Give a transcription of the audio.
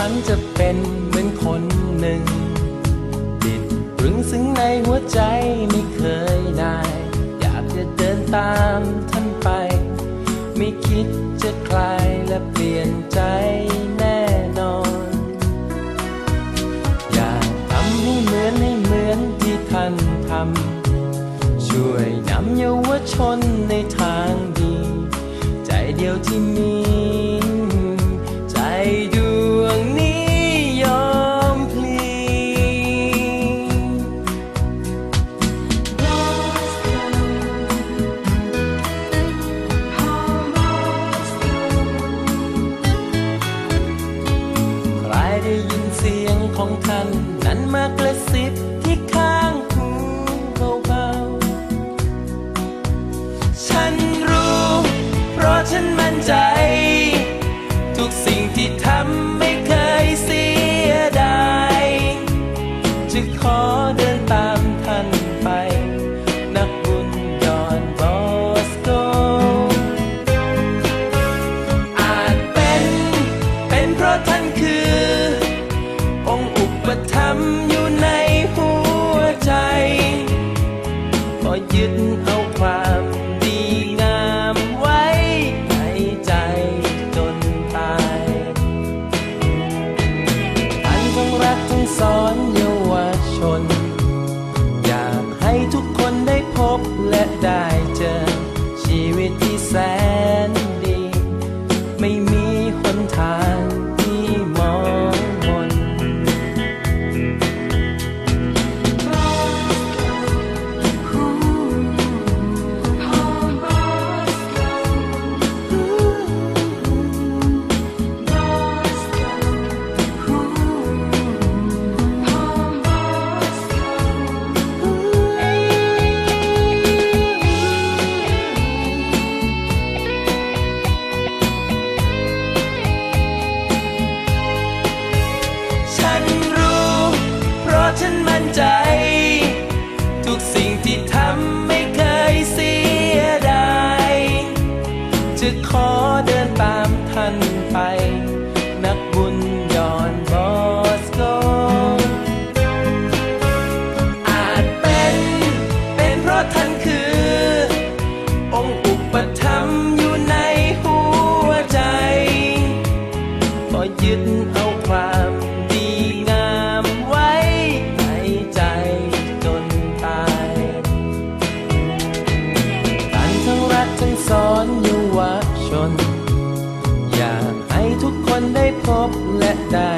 ฝันจะเป็นเหมือนคนหนึ่ง ติดตรึงซึ้งในหัวใจไม่เคยได้ อยากจะเดินตามท่านไป ไม่คิดจะคลายและเปลี่ยนใจแน่นอน อยากทำให้เหมือนให้เหมือนที่ท่านทำช่วยนำเยาวชนในทางดี ใจเดียวที่มี ของท่านนั้นมากระซิบที่ข้างหูเบาๆ ฉันรู้ เพราะฉันมั่นใจ ทุกสิ่งที่ทำไม่เคยเสียดายจะขอเดินตามท่านไป นักบุญยอนบอสโก อาจเป็น เป็นเพราะท่านคือ ยึดเอาความดีงามไว้ในใจจนตายท่านทั้งรักทั้งสอนเยาวชน อยากให้ทุกคนได้พบและได้ จะขอเดินตามท่านไป นักบุญดอนบอสโก อาจเป็น เป็นเพราะท่านคือ องค์อุปธรรมอยู่ในหัวใจ ก็ยึดเอา น อยากให้ทุกคนได้พบและได้